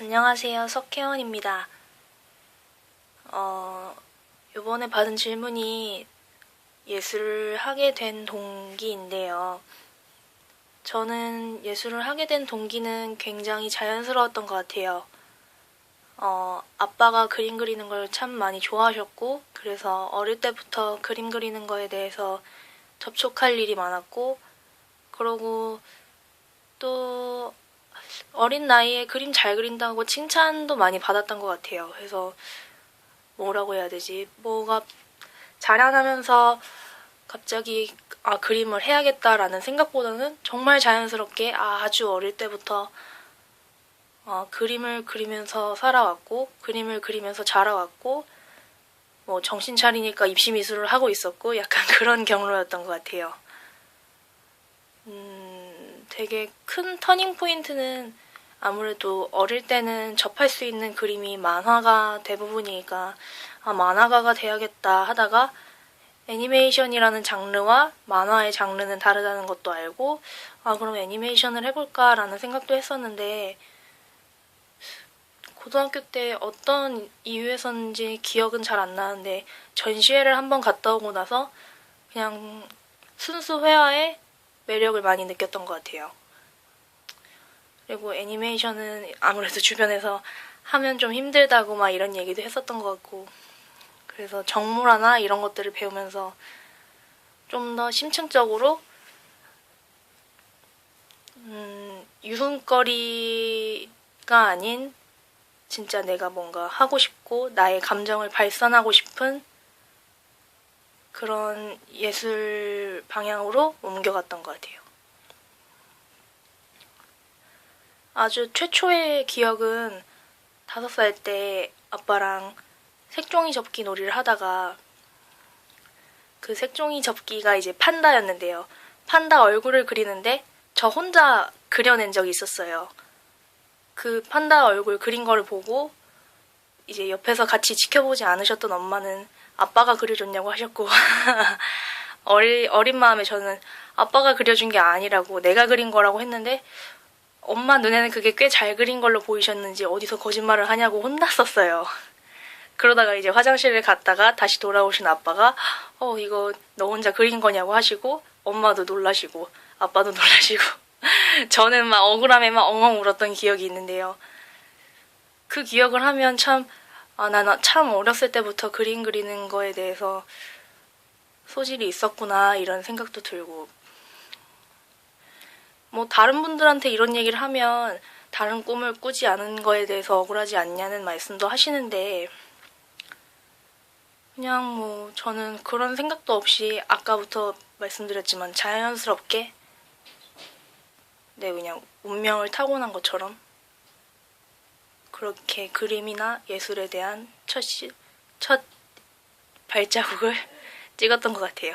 안녕하세요. 석혜원입니다. 어, 요번에 받은 질문이 예술을 하게 된 동기인데요. 저는 예술을 하게 된 동기는 굉장히 자연스러웠던 것 같아요. 어, 아빠가 그림 그리는 걸 참 많이 좋아하셨고, 그래서 어릴 때부터 그림 그리는 거에 대해서 접촉할 일이 많았고, 그러고 또 어린 나이에 그림 잘 그린다고 칭찬도 많이 받았던 것 같아요. 그래서 뭐라고 해야 되지? 뭐가 자라나면서 갑자기 아 그림을 해야겠다라는 생각보다는 정말 자연스럽게 아, 아주 어릴 때부터 어, 그림을 그리면서 살아왔고 그림을 그리면서 자라왔고 뭐 정신 차리니까 입시 미술을 하고 있었고 약간 그런 경로였던 것 같아요. 음, 되게 큰 터닝 포인트는 아무래도 어릴 때는 접할 수 있는 그림이 만화가 대부분이니까 아, 만화가가 돼야겠다 하다가 애니메이션이라는 장르와 만화의 장르는 다르다는 것도 알고 아 그럼 애니메이션을 해볼까라는 생각도 했었는데 고등학교 때 어떤 이유에서인지 기억은 잘 안 나는데 전시회를 한번 갔다 오고 나서 그냥 순수 회화에 매력을 많이 느꼈던 것 같아요. 그리고 애니메이션은 아무래도 주변에서 하면 좀 힘들다고 막 이런 얘기도 했었던 것 같고 그래서 정물화나 이런 것들을 배우면서 좀 더 심층적으로 음, 유흥거리가 아닌 진짜 내가 뭔가 하고 싶고 나의 감정을 발산하고 싶은 그런 예술 방향으로 옮겨갔던 것 같아요. 아주 최초의 기억은 다섯 살 때 아빠랑 색종이 접기 놀이를 하다가 그 색종이 접기가 이제 판다였는데요. 판다 얼굴을 그리는데 저 혼자 그려낸 적이 있었어요. 그 판다 얼굴 그린 거를 보고 이제 옆에서 같이 지켜보지 않으셨던 엄마는 아빠가 그려줬냐고 하셨고 어리, 어린 마음에 저는 아빠가 그려준 게 아니라고 내가 그린 거라고 했는데 엄마 눈에는 그게 꽤 잘 그린 걸로 보이셨는지 어디서 거짓말을 하냐고 혼났었어요. 그러다가 이제 화장실을 갔다가 다시 돌아오신 아빠가 어 이거 너 혼자 그린 거냐고 하시고 엄마도 놀라시고 아빠도 놀라시고 저는 막 억울함에 막 엉엉 울었던 기억이 있는데요. 그 기억을 하면 참 아, 나 참 어렸을 때부터 그림 그리는 거에 대해서 소질이 있었구나 이런 생각도 들고. 뭐 다른 분들한테 이런 얘기를 하면 다른 꿈을 꾸지 않은 거에 대해서 억울하지 않냐는 말씀도 하시는데 그냥 뭐 저는 그런 생각도 없이 아까부터 말씀드렸지만 자연스럽게 네 그냥 운명을 타고난 것처럼 그렇게 그림이나 예술에 대한 첫, 시, 첫 발자국을 찍었던 것 같아요.